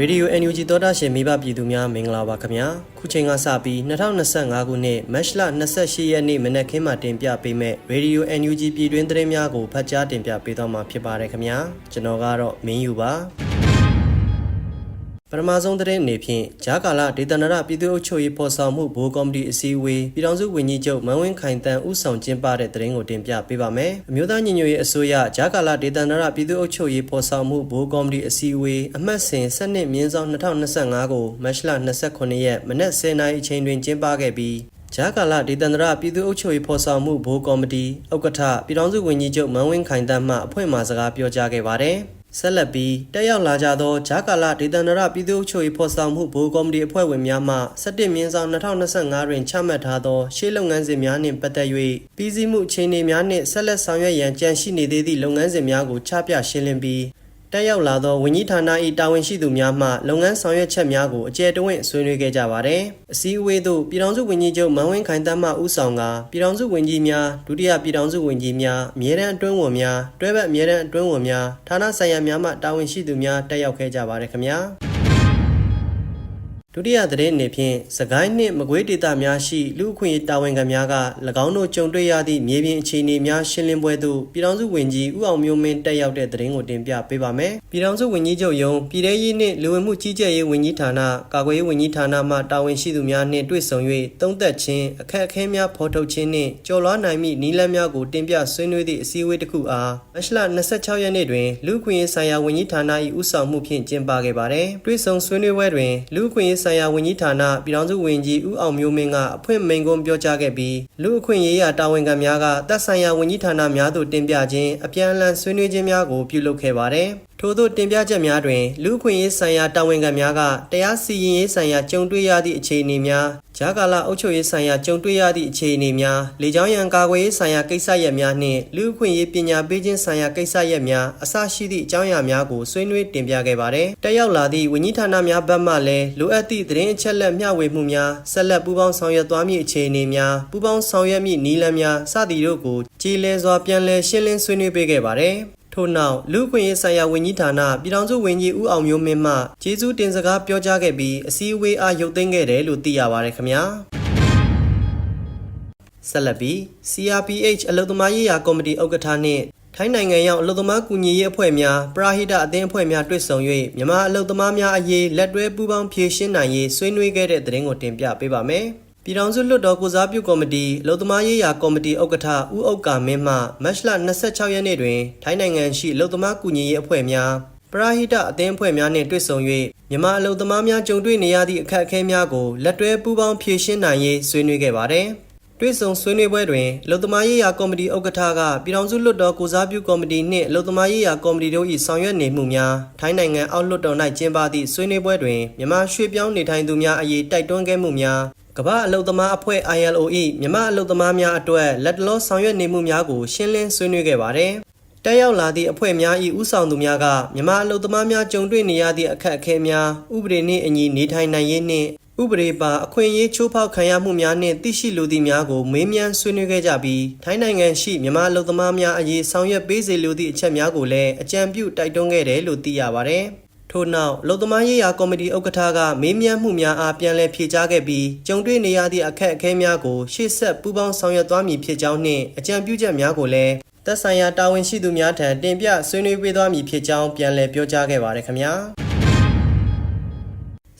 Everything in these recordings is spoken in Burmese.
ရေဒီယို NUG သောတာရှင်မိဘပြည်သူများမင်္ဂလာပါခင်ဗျာခုချိန်ကစပြီး2025ခုနှစ်မတ်လ28ရက်နေ့မနက်ခင်းမှာတင်ပြပေးမဲ့ရေဒီယို NUG ပြည်တွင်းသတင်းများကိုဖတ်ကြားတင်ပြပေးသွားမှာဖြစ်ပါတယ်ခင်ဗျာကျွန်တော်ကတော့မင်းယူပါ ပထမဆုံးသတင်းအနေဖြင့်ဂျာကာလာဒေသနာရပြည်သူ့အုပ်ချုပ်ရေးဖော်ဆောင်မှုဘိုးကော်မတီအစည်းအဝေးပြည်ထောင်စုဝန်ကြီးချုပ်မန်ဝင်းခိုင်တန်းဦးဆောင်ကျင်းပတဲ့သတင်းကိုတင်ပြပေးပါမယ်။အမျိုးသားညီညွတ်ရေးအစိုးရဂျာကာလာဒေသနာရပြည်သူ့အုပ်ချုပ်ရေးဖော်ဆောင်မှုဘိုးကော်မတီအစည်းအဝေးအမှတ်စဉ်7မြင်းဆောင်2025ကိုမတ်လ29ရက်မနက်10:00နာရီအချိန်တွင်ကျင်းပခဲ့ပြီးဂျာကာလာဒေသန္တရပြည်သူ့အုပ်ချုပ်ရေးဖော်ဆောင်မှုဘိုးကော်မတီဥက္ကဋ္ဌပြည်ထောင်စုဝန်ကြီးချုပ်မန်ဝင်းခိုင်တန်းမှအဖွဲ့မှစကားပြောကြားခဲ့ပါတယ်။ ဆက်လက်ပြီးတက်ရောက်လာကြသောဂျာကာလာဒေသန္တရပြည်သူ့အုပ်ချုပ်ရေးဖော်ဆောင်မှုဘိုးကော်မတီအဖွဲ့ဝင်များမှ17မြင်းဆောင်2025တွင်ချမှတ်ထားသောရှေးလုပ်ငန်းစဉ်များနှင့်ပတ်သက်၍ပြည်စည်းမှုအခြေအနေများနှင့်ဆက်လက်ဆောင်ရွက်ရန်ကြံရှိနေသေးသည့်လုပ်ငန်းစဉ်များကိုချပြရှင်းလင်းပြီး တက်ရောက်လာသောဝန်ကြီးဌာန၏တာဝန်ရှိသူများမှလုပ်ငန်းဆောင်ရွက်ချက်များကိုအကြံတဝင့်ဆွေးနွေးခဲ့ကြပါသည်။အစည်းအဝေးသို့ပြည်ထောင်စုဝန်ကြီးချုပ်မန်ဝင်းခိုင်တမ်းမှဦးဆောင်ကပြည်ထောင်စုဝန်ကြီးများဒုတိယပြည်ထောင်စုဝန်ကြီးများအမြဲတမ်းအတွင်းဝန်များတွဲဘက်အမြဲတမ်းအတွင်းဝန်များဌာနဆိုင်ရာများမှတာဝန်ရှိသူများတက်ရောက်ခဲ့ကြပါရခင်ဗျာ။ ဒုတိယသတင်းအနေဖြင့်စကိုင်းနှင့်မကွေးဒေသများရှိလူအခွင့်အရေးတာဝန်ခံများက၎င်းတို့ကြုံတွေ့ရသည့်မြေပြင်အခြေအနေများရှင်းလင်းပွဲသို့ပြည်ထောင်စုဝန်ကြီးဦးအောင်မျိုးမင်းတက်ရောက်တဲ့သတင်းကိုတင်ပြပေးပါမယ်။ပြည်ထောင်စုဝန်ကြီးချုပ်ယုံပြည်ထရေးနှင့်လူဝင်မှုကြီးကြပ်ရေးဝန်ကြီးဌာနကာကွယ်ရေးဝန်ကြီးဌာနမှတာဝန်ရှိသူများနှင့်တွေ့ဆုံ၍သုံးသက်ခြင်းအခက်အခဲများဖော်ထုတ်ခြင်းနှင့်ကြော်လွှားနိုင်မည့်နည်းလမ်းများကိုတင်ပြဆွေးနွေးသည့်အစည်းအဝေးတစ်ခုအားမတ်လ26ရက်နေ့တွင်လူ့အခွင့်အရေးဆိုင်ရာဝန်ကြီးဌာန၏ဦးဆောင်မှုဖြင့်ကျင်းပခဲ့ပါသည်။တွေ့ဆုံဆွေးနွေးပွဲတွင်လူ့အခွင့်အရေးဆိုင်ရာဝန်ကြီးဌာနပြည်ထောင်စုဝန်ကြီးဦးအောင်မျိုးမင်းကအဖွင့်မိန့်ခွန်းပြောကြားခဲ့ပြီးလူအခွင့်အရေးရာတာဝန်ခံများကတပ်ဆိုင်ရာဝန်ကြီးဌာနများသို့တင်ပြခြင်းအပြန်အလှန်ဆွေးနွေးခြင်းများကိုပြုလုပ်ခဲ့ပါတယ်။ထို့သောတင်ပြချက်များတွင်လူအခွင့်အရေးဆိုင်ရာတာဝန်ခံများကတရားစီရင်ရေးဆိုင်ရာကြုံတွေ့ရသည့်အခြေအနေများ ဂျာကာလာအုပ်ချုပ်ရေးဆိုင်ရာကြုံတွေ့ရသည့်အခြေအနေများလေကြောင်းရန်ကာကွယ်ရေးဆိုင်ရာကိစ္စရပ်များနှင့်လူအခွင့်အရေးပညာပေးခြင်းဆိုင်ရာကိစ္စရပ်များအစရှိသည့်အကြောင်းအရာများကိုဆွေးနွေးတင်ပြခဲ့ပါတယ်။တက်ရောက်လာသည့်ဝန်ကြီးဌာနများဘက်မှလည်းလိုအပ်သည့်သတင်းအချက်အလက်မျှဝေမှုများဆက်လက်ပူးပေါင်းဆောင်ရွက်သွားမည့်အခြေအနေများပူးပေါင်းဆောင်ရွက်မည့်နည်းလမ်းများစသည်တို့ကိုကြည်လည်စွာပြန်လည်ရှင်းလင်းဆွေးနွေးပေးခဲ့ပါတယ်။ ထို့နောက်လူ့အခွင့်အရေးဆိုင်ရာဝန်ကြီးဌာနပြည်ထောင်စုဝန်ကြီးဦးအောင်မျိုးမင်းမှကျေးဇူးတင်စကားပြောကြားခဲ့ပြီးအစည်းအဝေးအားရုပ်သိမ်းခဲ့တယ်လို့သိရပါတယ်ခင်ဗျာဆက်လက်ပြီး CRPH အလုံသမားရေးရာကော်မတီဥက္ကဋ္ဌနှင့်ထိုင်းနိုင်ငံရောက်အလုံသမားကူညီရေးအဖွဲ့များပရာဟိတအသင်းအဖွဲ့များတွေ့ဆုံ၍မြန်မာအလုံသမားများအရေးလက်တွဲပူးပေါင်းဖြည့်ရှင်းနိုင်ရေးဆွေးနွေးခဲ့တဲ့သတင်းကိုတင်ပြပေးပါမယ်။ ပြည်ထောင်စုလွှတ်တော်ကိုစားပြုကော်မတီလုံသမားရေးရာကော်မတီဥက္ကဋ္ဌဦးအုပ်ကာမင်းမှမတ်လ26ရက်နေ့တွင်ထိုင်းနိုင်ငံရှိလုံသမားကူညီရေးအဖွဲ့များပရာဟိတအသင်းအဖွဲ့များနှင့်တွေ့ဆုံ၍မြန်မာအလုံသမားများကြုံတွေ့နေရသည့်အခက်အခဲများကိုလက်တွဲပူးပေါင်းဖြည့်ရှင်းနိုင်ရေးဆွေးနွေးခဲ့ပါသည်။တွေ့ဆုံဆွေးနွေးပွဲတွင်လုံသမားရေးရာကော်မတီဥက္ကဋ္ဌကပြည်ထောင်စုလွှတ်တော်ကိုစားပြုကော်မတီနှင့်လုံသမားရေးရာကော်မတီတို့၏ဆောင်ရွက်နေမှုများထိုင်းနိုင်ငံအောက်လွှတ်တော်၌ကျင်းပသည့်ဆွေးနွေးပွဲတွင်မြန်မာရွှေ့ပြောင်းနေထိုင်သူများအရေးတိုက်တွန်းခဲ့မှုများ ကမ္ဘာအလုံသမားအဖွဲ့ ILO ၏မြန်မာအလုံသမားများအတွက်လက်တလောဆောင်ရွက်နေမှုများကိုရှင်းလင်းဆွေးနွေးခဲ့ပါသည်။တက်ရောက်လာသည့်အဖွဲ့များ၏ဥဆောင်သူများကမြန်မာအလုံသမားများကြုံတွေ့နေရသည့်အခက်အခဲများဥပဒေနှင့်အညီနေထိုင်နိုင်ရေးနှင့်ဥပဒေပါအခွင့်အရေးချိုးဖောက်ခံရမှုများနှင့်သိရှိလိုသည့်များကိုမေးမြန်းဆွေးနွေးခဲ့ကြပြီးထိုင်းနိုင်ငံရှိမြန်မာအလုံသမားများအရေးဆောင်ရွက်ပေးစေလိုသည့်အချက်များကိုလည်းအကြံပြုတိုက်တွန်းခဲ့တယ်လို့သိရပါဗျ။ ထို့နောက်လုံသမားရေးရာကော်မတီဥက္ကဋ္ဌကမေးမြန်းမှုများအားပြန်လည်ဖြေကြားခဲ့ပြီးကြုံတွေ့နေရသည့်အခက်အခဲများကိုရှေ့ဆက်ပူးပေါင်းဆောင်ရွက်သွားမည်ဖြစ်ကြောင်းနှင့်အကြံပြုချက်များကိုလည်းသက်ဆိုင်ရာတာဝန်ရှိသူများထံတင်ပြဆွေးနွေးပေးသွားမည်ဖြစ်ကြောင်းပြန်လည်ပြောကြားခဲ့ပါတယ်ခင်ဗျာ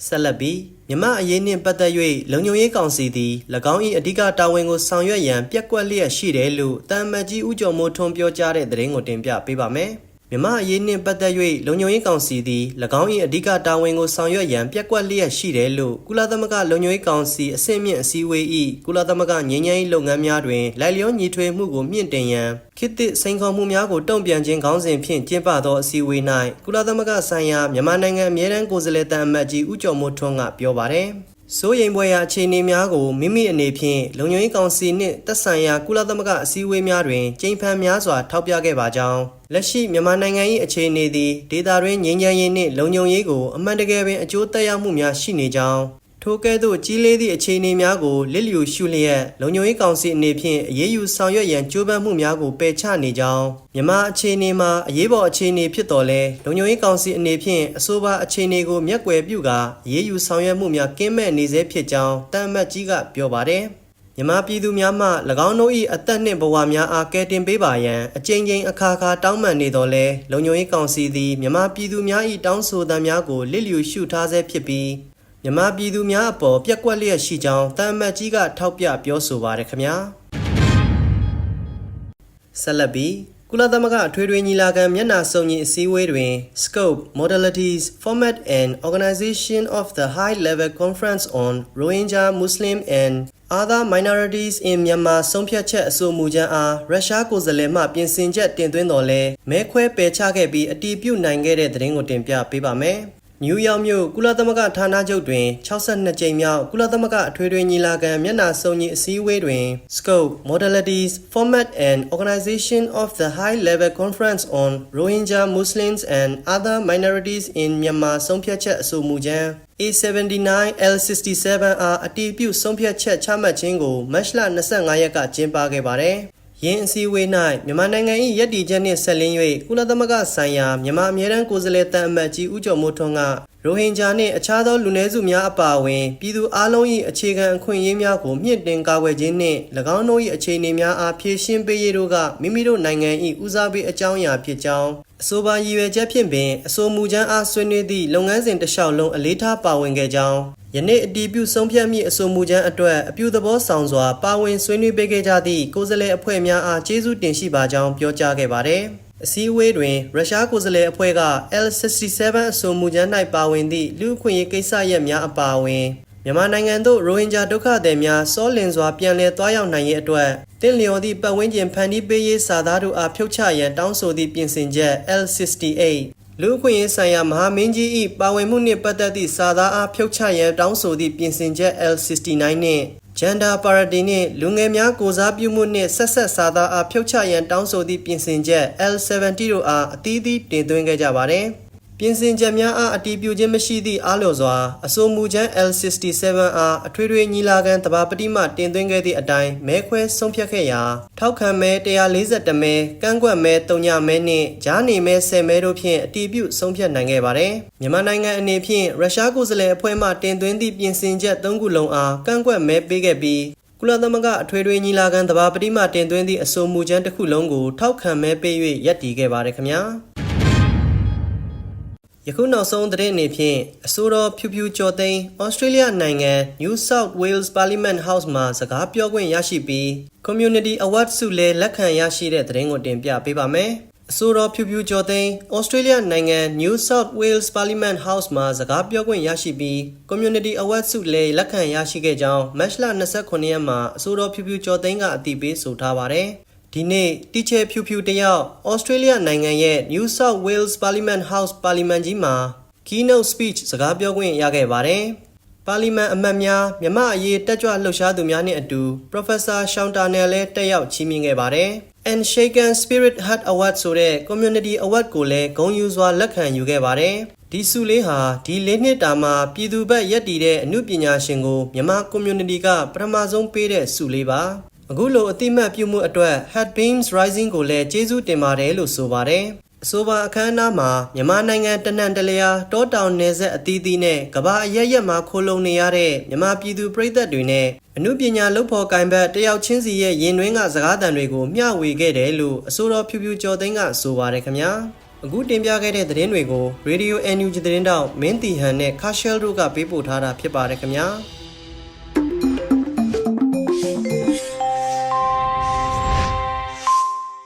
ဆက်လက်ပြီးမြမအရေးနှင့်ပတ်သက်၍လုံခြုံရေးကောင်စီသည်၎င်း၏အဓိကတာဝန်ကိုဆောင်ရွက်ရန်ပြက်ကွက်လျက်ရှိတယ်လို့တမ်မတ်ကြီးဦးကျော်မိုးထွန်းပြောကြားတဲ့သတင်းကိုတင်ပြပေးပါမယ်။ မြမအရေးနှင့်ပတ်သက်၍လုံခြုံရေးကောင်စီသည်၎င်း၏အဓိကတာဝန်ကိုဆောင်ရွက်ရန်ပြက်ကွက်လျက်ရှိတယ်လို့ကုလသမဂ္ဂလုံခြုံရေးကောင်စီအဆင့်မြင့်အစည်းအဝေး၏ကုလသမဂ္ဂငြိမ်းချမ်းရေးလုပ်ငန်းများတွင်လိုက်လျောညီထွေမှုကိုမြင့်တင်ရန်ခေတ်သစ်စိန်ခေါ်မှုများကိုတုံ့ပြန်ခြင်းခေါင်းစဉ်ဖြင့်ကျင်းပသောအစည်းအဝေး၌ကုလသမဂ္ဂဆိုင်ရာမြန်မာနိုင်ငံအမြဲတမ်းကိုယ်စားလှယ်တန်အမတ်ကြီးဦးကျော်မိုးထွန်းကပြောပါရယ် စိုးရိမ်ပွဲရာအခြေအနေများကိုမိမိအနေဖြင့်လုံခြုံရေးကောင်စီနှင့်သက်ဆိုင်ရာကုလသမဂ္ဂအစည်းအဝေးများတွင်ကျင်းပများစွာထောက်ပြခဲ့ပါကြောင်းလက်ရှိမြန်မာနိုင်ငံ၏အခြေအနေသည်ဒေသတွင်းငြိမ်းချမ်းရေးနှင့်လုံခြုံရေးကိုအမှန်တကယ်ပင်အကျိုးသက်ရောက်မှုများရှိနေကြောင်း ထိုထိုကဲ့သို့ကြီးလေးသည့်အခြေအနေများကိုလစ်လျူရှုလျက်လုံခြုံရေးကောင်စီအနေဖြင့်အရေးယူဆောင်ရွက်ရန်ကြိုးပမ်းမှုများကိုပယ်ချနေကြောင်းမြန်မာအခြေအနေမှာအရေးပေါ်အခြေအနေဖြစ်တော်လဲလုံခြုံရေးကောင်စီအနေဖြင့်အဆိုပါအခြေအနေကိုမျက်ကွယ်ပြုကာအရေးယူဆောင်ရွက်မှုများကင်းမဲ့နေစေဖြစ်ကြောင်းတမ်မတ်ကြီးကပြောပါတယ်မြန်မာပြည်သူများမှ၎င်းတို့၏အသက်နှင့်ဘဝများအားကယ်တင်ပေးပါရန်အကြိမ်ကြိမ်အခါခါတောင်းပန်နေတော်လဲလုံခြုံရေးကောင်စီသည်မြန်မာပြည်သူများ၏တောင်းဆိုသံများကိုလစ်လျူရှုထားဆဲဖြစ်ပြီး မြန်မာပြည်သူများအပေါ်ပြက်ကွက်လျက်ရှိကြောင်းတမ်မတ်ကြီးကထောက်ပြပြောဆိုပါရခင်ဗျာဆက်လက်ပြီးကုလသမဂ္ဂအထွေထွေညီလာခံမျက်နှာစုံညီအစည်းအဝေးတွင် Scope, Modalities, Format and Organization of the High Level Conference on Rohingya Muslim and Other Minorities in Myanmar ဆုံးဖြတ်ချက်အဆိုမူကြမ်းအားရုရှားကိုယ်စားလှယ်မှပြင်ဆင်ချက်တင်သွင်းတော်လဲမဲခွဲပယ်ချခဲ့ပြီးအတည်ပြုနိုင်ခဲ့တဲ့သတင်းကိုတင်ပြပေးပါမယ်။ နယူးယောက်မြို့ကုလသမဂ္ဂဌာနချုပ်တွင်62ကြိမ်မြောက်ကုလသမဂ္ဂအထွေထွေညီလာခံမျက်နှာစုံညီအစည်းအဝေးတွင် Scope, Modalities, Format and Organization of the High Level Conference on Rohingya Muslims and Other Minorities in Myanmar ဆုံးဖြတ်ချက်အဆိုမူကြမ်း A79 L67 အားအတည်ပြုဆုံးဖြတ်ချက်ချမှတ်ခြင်းကိုမတ်လ25ရက်ကကျင်းပခဲ့ပါတယ်။ ယင်းအစည်းအဝေး၌မြန်မာနိုင်ငံ၏ရည်တည်ချက်နှင့်ဆက်လင်း၍ကုလသမဂ္ဂဆိုင်ရာမြန်မာအမြဲတမ်းကိုယ်စားလှယ်တန်အမတ်ကြီးဦးကျော်မိုးထွန်းကရိုဟင်ဂျာနှင့်အခြားသောလူနည်းစုများအပါအဝင်ပြည်သူအလုံး၏အခြေခံအခွင့်အရေးများကိုမြင့်တင်ကာကွယ်ခြင်းနှင့်၎င်းတို့၏အခြေအနေများအားဖြည့်ရှင်းပေးရေးတို့ကမိမိတို့နိုင်ငံ၏ဦးစားပေးအကြောင်းအရာဖြစ်ကြောင်းအဆိုပါရည်ရွယ်ချက်ဖြင့်ပင်အဆိုမူချမ်းအားဆွေးနွေးသည့်လုပ်ငန်းစဉ်တစ်လျှောက်လုံးအလေးထားပါဝင်ခဲ့ကြောင်း ယနေ့အတည်ပြုဆုံးဖြတ်မိအဆိုမူချမ်းအတွက်အပြုသဘောဆောင်စွာပါဝင်ဆွေးနွေးပေးခဲ့ကြသည့်ကိုယ်စားလှယ်အဖွဲ့များအားကျေးဇူးတင်ရှိပါကြောင်းပြောကြားခဲ့ပါတယ်။အစည်းအဝေးတွင်ရုရှားကိုယ်စားလှယ်အဖွဲ့က L67 အဆိုမူချမ်း၌ပါဝင်သည့်လူ့အခွင့်အရေးကိစ္စရပ်များအပါအဝင်မြန်မာနိုင်ငံသို့ရိုဟင်ဂျာဒုက္ခသည်များစောလင်စွာပြန်လည်သွားရောက်နိုင်ရေးအတွက်တင့်လျော်သည့်ပတ်ဝန်းကျင်ဖန်တီးပေးရေးစာသားတို့အားဖြုတ်ချရန်တောင်းဆိုသည့်ပြင်ဆင်ချက် L68 လူ့အခွင့်အရေးဆိုင်ရာမဟာမင်းကြီး၏ပါဝင်မှုနှင့်ပတ်သက်သည့်စာသားအားဖြုတ်ချရန်တောင်းဆိုသည့်ပြင်ဆင်ချက် L69 နှင့် Gender Parity နှင့်လူငယ်များကိုစားပြုမှုနှင့်ဆက်ဆက်စာသားအားဖြုတ်ချရန်တောင်းဆိုသည့်ပြင်ဆင်ချက် L70 တို့အားအသီးသီးတင်သွင်းခဲ့ကြပါသည်။ ပြင်ဆင်ချက်များအားအတည်ပြုခြင်းမရှိသည့်အားလျော်စွာအဆိုမူချမ်း L67 အားအထွေထွေညီလာခံတဘာပတိမှတင်သွင်းခဲ့သည့်အတိုင်းမဲခွဲဆုံးဖြတ်ခဲ့ရာထောက်ခံမဲ142မဲကန့်ကွက်မဲ3မဲနှင့်ကြားနေမဲ10မဲတို့ဖြင့်အတည်ပြုဆုံးဖြတ်နိုင်ခဲ့ပါသည်မြန်မာနိုင်ငံအနေဖြင့်ရုရှားကိုယ်စားလှယ်အဖွဲ့မှတင်သွင်းသည့်ပြင်ဆင်ချက်၃ခုလုံးအားကန့်ကွက်မဲပေးခဲ့ပြီးကုလသမဂ္ဂအထွေထွေညီလာခံတဘာပတိမှတင်သွင်းသည့်အဆိုမူချမ်းတစ်ခုလုံးကိုထောက်ခံမဲပေး၍ယက်တည်ခဲ့ပါတယ်ခင်ဗျာ ယခုနောက်ဆုံးသတင်းအနေဖြင့်အဆိုတော်ဖြူဖြူကျော်သိန်းဩစတြေးလျနိုင်ငံ New South Wales Parliament House မှာစကားပြောခွင့်ရရှိပြီး Community Award ဆုလည်းလက်ခံရရှိတဲ့သတင်းကိုတင်ပြပေးပါမယ်။အဆိုတော်ဖြူဖြူကျော်သိန်းဩစတြေးလျနိုင်ငံ New South Wales Parliament House မှာစကားပြောခွင့်ရရှိပြီး Community Award ဆုလည်းလက်ခံရရှိခဲ့ကြောင်းမတ်လ29ရက်မှာအဆိုတော်ဖြူဖြူကျော်သိန်းကအတည်ပြုဆိုထားပါတယ်။ ဒီနေ့တီချေဖြူဖြူတယောက်ဩစတြေးလျနိုင်ငံရဲ့ New South Wales Parliament House ပါလီမန်ကြီးမှာ keynote speech စကားပြောခွင့်ရခဲ့ပါတယ်။ပါလီမန်အမတ်များမြမအရေးတက်ကြွလှုပ်ရှားသူများနဲ့အတူ Professor Sean Turnell လည်းတက်ရောက်ချီးမြှင့်ခဲ့ပါတယ်။ And Shaken Spirit Heart Award ဆိုတဲ့ Community Award ကိုလည်းဂုဏ်ယူစွာလက်ခံယူခဲ့ပါတယ်။ဒီဆုလေးဟာဒီလေးနှစ်တာမှာပြည်သူ့ဘက်ရက်တည်တဲ့အမှုပညာရှင်ကိုမြန်မာ community ကပထမဆုံးပေးတဲ့ဆုလေးပါ အခုလိုအတိမတ်ပြုမှုအတွက် Headbeams Rising ကိုလည်းကျေးဇူးတင်ပါတယ်လို့ဆိုပါတယ်။အဆိုပါအခမ်းအနားမှာမြန်မာနိုင်ငံတနန်တလျာတောတောင်နယ်ဆက်အသီးသီးနဲ့ကမ္ဘာအရရက်မှာခိုးလုံနေရတဲ့မြန်မာပြည်သူပြည်သက်တွေနဲ့အမှုပညာလုပ်ဖော်ကိုင်ဘတ်တယောက်ချင်းစီရဲ့ရင်တွင်းကစကားသံတွေကိုမျှဝေခဲ့တယ်လို့အဆိုတော်ဖြူဖြူကျော်သိန်းကဆိုပါတယ်ခင်ဗျာ။အခုတင်ပြခဲ့တဲ့သတင်းတွေကို Radio NUG သတင်းတောက်မင်းတီဟန်နဲ့ Cashel တို့ကပေးပို့ထားတာဖြစ်ပါတယ်ခင်ဗျာ။